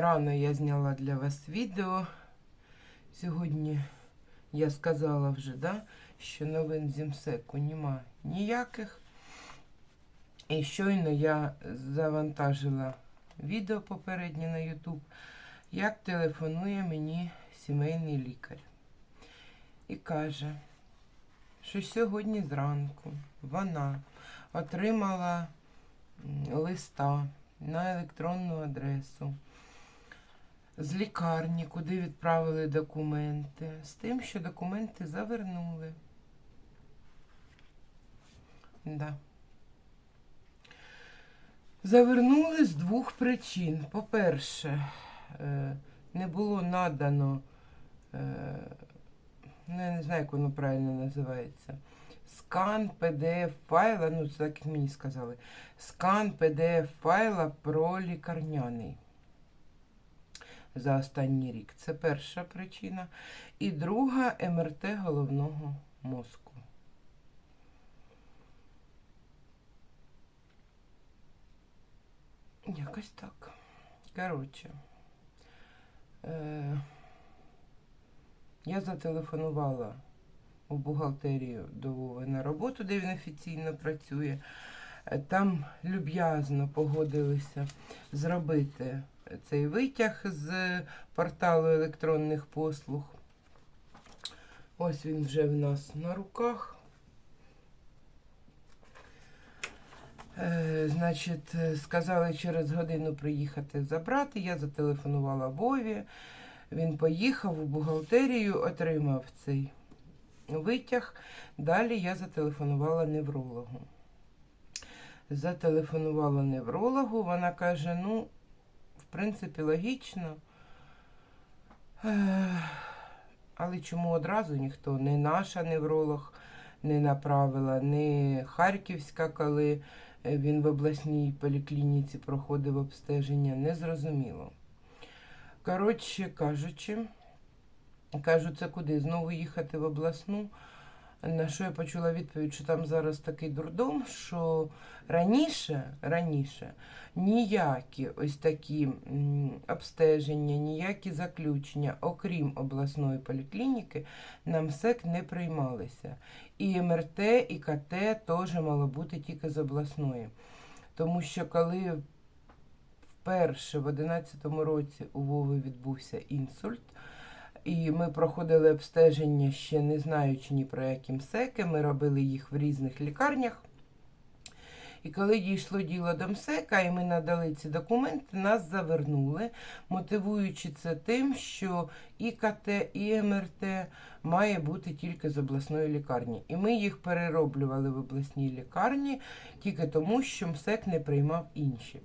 Рано я зняла для вас відео. Сьогодні я сказала вже, да, що новин з МСЕКу нема ніяких. І щойно я завантажила відео попереднє на YouTube, як телефонує мені сімейний лікар. І каже, що сьогодні зранку вона отримала листа на електронну адресу з лікарні, куди відправили документи, з тим, що документи завернули. Да. Завернули з двох причин. По-перше, е, не було надано, е, ну, я не знаю, як воно правильно називається. Скан PDF файла, ну це так як мені сказали. Скан PDF файла про лікарняний за останній рік. Це перша причина. І друга МРТ головного мозку. Якось так. Коротше. Е, я зателефонувала у бухгалтерію до Вови на роботу, де він офіційно працює. Е, Там люб'язно погодилися зробити цей витяг з порталу електронних послуг. Ось він вже в нас на руках. Е, Значить, сказали через годину приїхати забрати. Я зателефонувала Вові. Він поїхав у бухгалтерію, отримав цей витяг. Далі я зателефонувала неврологу. Зателефонувала неврологу, вона каже: ну, принципі, логічно. Але чому одразу ніхто? Не наша невролог не направила, не Харківська, коли е, він в обласній поліклініці проходив обстеження, не зрозуміло. Коротше кажучи, кажу, це куди? Знову їхати в обласну. На що я почула відповідь, що там зараз такий дурдом, що раніше, раніше ніякі ось такі обстеження, ніякі заключення, окрім обласної поліклініки, на МСЕК не приймалися. І МРТ, і КТ теж мало бути тільки з обласної. Тому що коли вперше в 2011 році у Вови відбувся інсульт, і ми проходили обстеження, ще не знаючи ні про які МСЕКи, ми робили їх в різних лікарнях. І коли дійшло діло до МСЕКа, і ми надали ці документи, нас завернули, мотивуючи це тим, що і КТ, і МРТ має бути тільки з обласної лікарні. І ми їх перероблювали в обласній лікарні тільки тому, що МСЕК не приймав інші.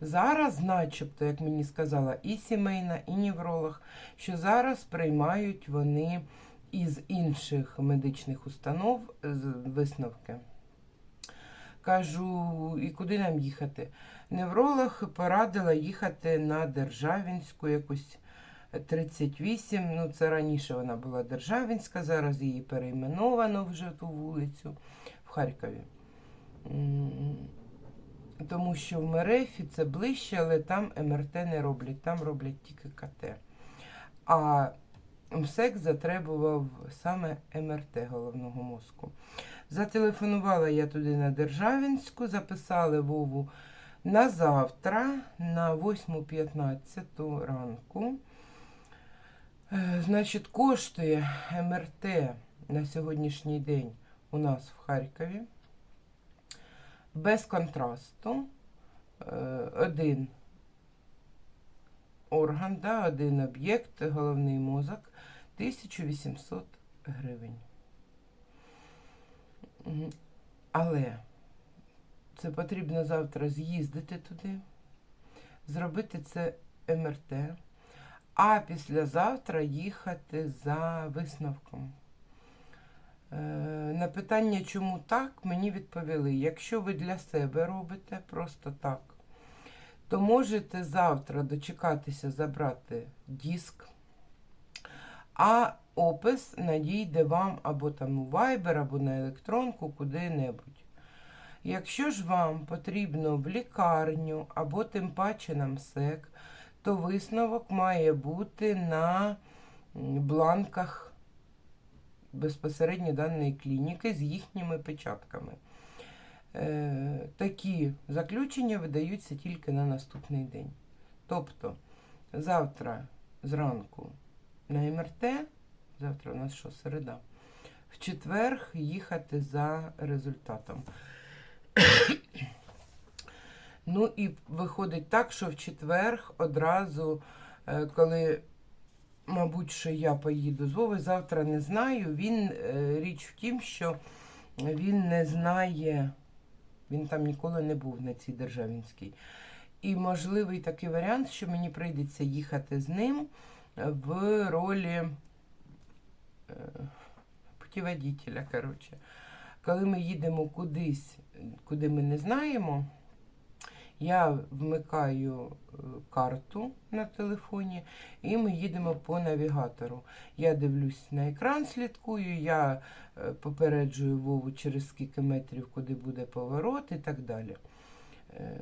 Зараз, начебто, як мені сказала і сімейна, і невролог, що зараз приймають вони із інших медичних установ висновки. Кажу, і куди нам їхати? Невролог порадила їхати на Державінську якусь 38. Ну, це раніше вона була Державінська, зараз її перейменовано вже ту вулицю в Харкові. Тому що в Мерефі це ближче, але там МРТ не роблять, там роблять тільки КТ. А МСЕК затребував саме МРТ головного мозку. Зателефонувала я туди на Державінську, записали Вову на завтра, на 8.15 ранку. Е, Значить, коштує МРТ на сьогоднішній день у нас в Харкові без контрасту. Е, Один орган, да, один об'єкт, головний мозок 1800 гривень. Але це потрібно завтра з'їздити туди, зробити це МРТ, а післязавтра їхати за висновком. Е, На питання, чому так, мені відповіли: якщо ви для себе робите просто так, то можете завтра дочекатися забрати диск, а опис надійде вам або там у Viber, або на електронку, куди-небудь. Якщо ж вам потрібно в лікарню або тим паче на МСЕК, то висновок має бути на бланках безпосередньо даної клініки з їхніми печатками. Е, такі заключення видаються тільки на наступний день. Тобто завтра зранку на МРТ, завтра у нас що, середа, в четверг їхати за результатом. ну і виходить так, що в четверг одразу, е, коли, мабуть, що я поїду з Вови, завтра не знаю. Він е, річ в тім, що він не знає, він там ніколи не був на цій Державінській. І можливий такий варіант, що мені прийдеться їхати з ним в ролі е, путіводителя, коротше. Коли ми їдемо кудись, куди ми не знаємо, я вмикаю е, карту на телефоні, і ми їдемо по навігатору. Я дивлюсь на екран, слідкую, я е, попереджую Вову через скільки метрів, куди буде поворот і так далі. Е,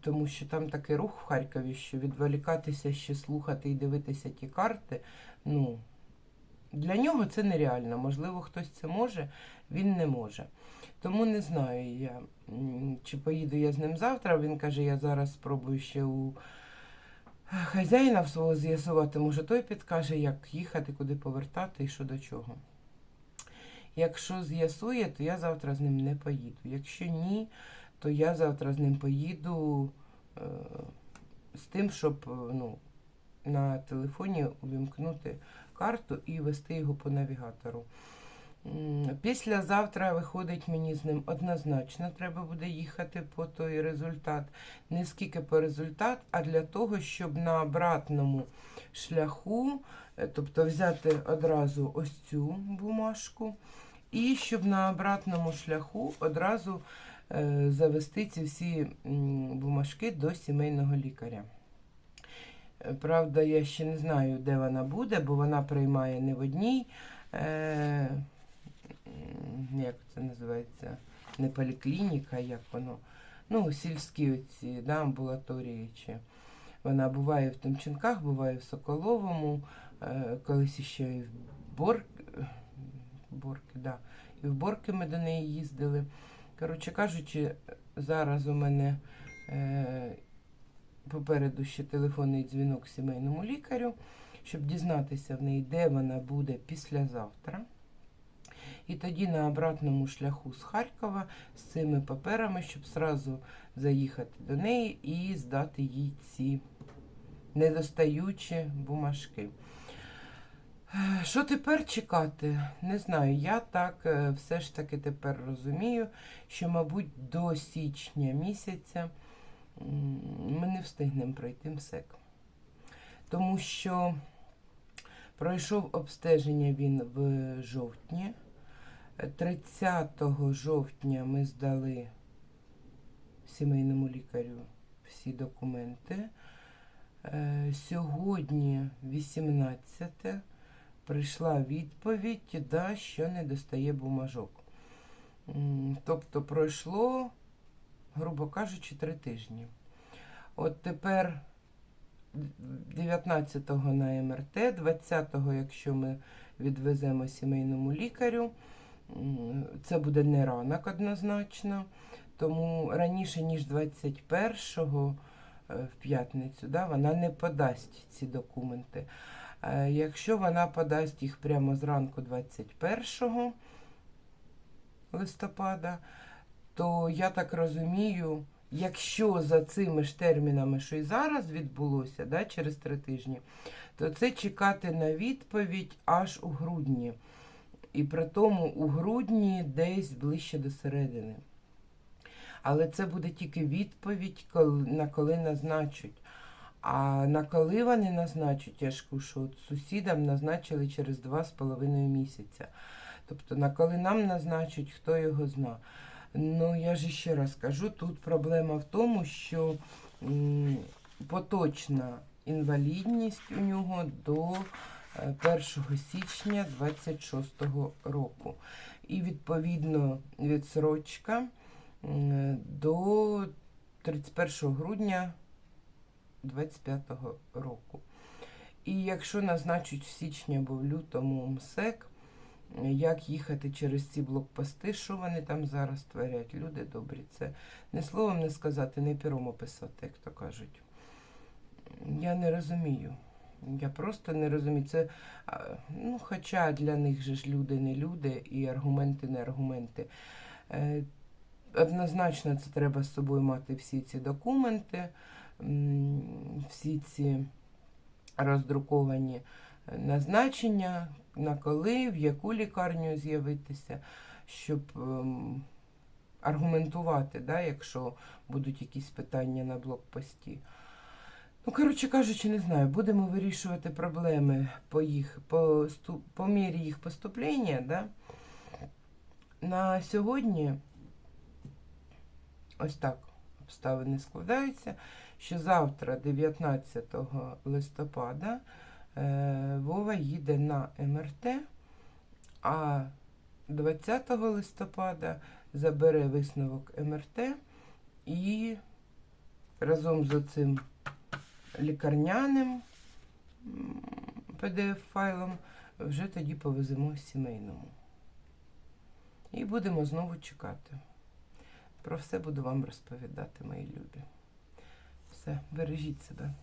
Тому що там такий рух в Харкові, що відволікатися ще слухати і дивитися ті карти, ну, для нього це нереально. Можливо, хтось це може, він не може. Тому не знаю я, чи поїду я з ним завтра. Він каже, я зараз спробую ще у хазяїна свого з'ясувати, може той підкаже, як їхати, куди повертати і що до чого. Якщо з'ясує, то я завтра з ним не поїду. Якщо ні, то я завтра з ним поїду е, з тим, щоб е, ну, на телефоні увімкнути карту і вести його по навігатору. Післязавтра виходить мені з ним однозначно, треба буде їхати по той результат. Не скільки по результат, а для того, щоб на обратному шляху, е, тобто взяти одразу ось цю бумажку, і щоб на обратному шляху одразу е, завести ці всі бумажки до сімейного лікаря. Правда, я ще не знаю, де вона буде, бо вона приймає не в одній, е, як це називається, не поліклініка, як воно. Ну, сільські оці да, амбулаторії. Чи. Вона буває в Тимченках, буває в Соколовому, е, колись ще і в Бор... Борки, да. І в Борки ми до неї їздили. Коротше кажучи, зараз у мене е, попереду ще телефонний дзвінок сімейному лікарю, щоб дізнатися в неї, де вона буде післязавтра. І тоді на обратному шляху з Харкова з цими паперами, щоб зразу заїхати до неї і здати їй ці недостаючі бумажки. Що тепер чекати? Не знаю. Я так е, все ж таки тепер розумію, що, мабуть, до січня місяця ми не встигнемо пройти МСЕК. Тому що пройшов обстеження він в жовтні. Е, 30 жовтня ми здали сімейному лікарю всі документи. Е, Сьогодні, 18, прийшла відповідь, да, що не достає бумажок. Тобто пройшло, грубо кажучи, три тижні. От тепер 19-го на МРТ, 20-го, якщо ми відвеземо сімейному лікарю, це буде не ранок однозначно. Тому раніше, ніж 21-го е, в п'ятницю, да, вона не подасть ці документи. Е, Якщо вона подасть їх прямо зранку 21 листопада, то я так розумію, якщо за цими ж термінами, що і зараз відбулося, да, через три тижні, то це чекати на відповідь аж у грудні. І при тому у грудні десь ближче до середини. Але це буде тільки відповідь, на коли назначать. А на коли вони назначать, я ж кажу, сусідам назначили через два з половиною місяця. Тобто на коли нам назначать, хто його зна. Ну, я ж ще раз кажу, тут проблема в тому, що поточна інвалідність у нього до е, 1 січня 26 року. І відповідно відсрочка до 31 грудня 25-го року. І якщо назначать в січні або в лютому МСЕК, як їхати через ці блокпости, що вони там зараз творять? Люди добрі, це не словом не сказати, не пером описати, як то кажуть. Я не розумію. Я просто не розумію. Це, ну, хоча для них же ж люди не люди і аргументи не аргументи. Е, Однозначно, це треба з собою мати всі ці документи, всі ці роздруковані е, назначення, на коли, в яку лікарню з'явитися, щоб ем, аргументувати, да, якщо будуть якісь питання на блокпості. Ну, коротше кажучи, не знаю, будемо вирішувати проблеми по, їх, по, по мірі їх поступлення. Да? На сьогодні ось так обставини складаються, що завтра, 19 листопада, Вова їде на МРТ, а 20 листопада забере висновок МРТ і разом з оцим лікарняним PDF-файлом вже тоді повеземо сімейному. І будемо знову чекати. Про все буду вам розповідати, мої любі. Все, бережіть себе.